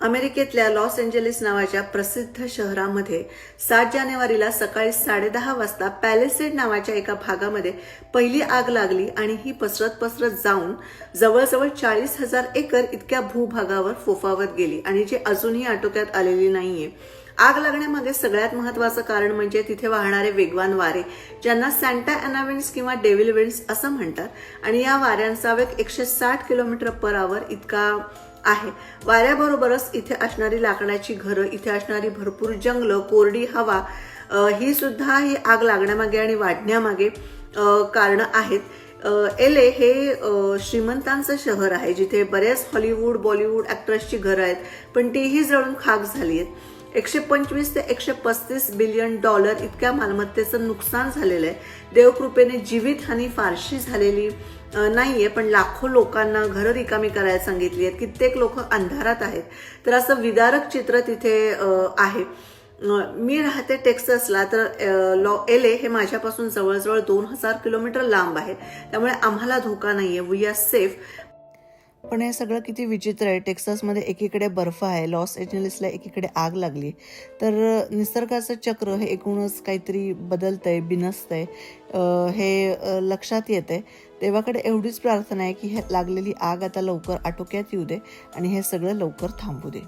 अमेरिकेतल्या Los Angeles नावाच्या प्रसिद्ध शहरामध्ये सात जानेवारीला सकाळी साडेदहा वाजता पॅलेसेड नावाच्या एका भागामध्ये पहिली आग लागली आणि ही पसरत पसरत जाऊन जवळजवळ चाळीस हजार एकर इतक्या भूभागावर फोफावत गेली आणि जी अजूनही आटोक्यात आलेली नाहीये. आग लागण्यामागे सगळ्यात महत्वाचं कारण म्हणजे तिथे वाहणारे वेगवान वारे ज्यांना सॅन्टा अनाविंड्स किंवा डेव्हिल विंड्स असं म्हणतात. आणि या वाऱ्यांचा वेग एकशे साठ किलोमीटर पर आवर इतका आहे. वाऱ्याबरोबरच इथे असणारी लाकडाची घरं इथे असणारी भरपूर जंगलं कोरडी हवा ही सुद्धा ही आग लागण्यामागे आणि वाढण्यामागे कारण आहेत. एल ए हे श्रीमंतांचं शहर आहे जिथे बऱ्याच हॉलिवूड बॉलिवूड ॲक्ट्रेसची घरं आहेत पण तीही जळून खाक झाली आहेत. एकशे पंचवीस ते एकशे पस्तीस बिलियन डॉलर इतक्या मालमत्तेचं नुकसान झालेलं आहे. देवकृपेने जीवितहानी फारशी झालेली नाही नाहीये पण लाखो लोकांना घरं रिकामी करायला सांगितली आहेत. कित्येक लोक अंधारात आहेत. तर असं विदारक चित्र तिथे आहे. मी राहते टेक्सासला तर लॉ एल ए हे माझ्यापासून जवळजवळ दोन हजार किलोमीटर लांब आहे. त्यामुळे आम्हाला धोका नाहीये. वी आर सेफ पण हे सगळं किती विचित्र आहे. टेक्सासमध्ये एकीकडे बर्फ आहे. लॉस एंजलिसला एकीकडे आग लागली. तर निसर्गाचं चक्र हे एकूणच काहीतरी बदलतंय बिनसतंय. हे लक्षात येतंय. देवाकडे एवढीच प्रार्थना आहे की हे लागलेली आग आता लवकर आटोक्यात येऊ दे आणि हे सगळं लवकर थांबू दे.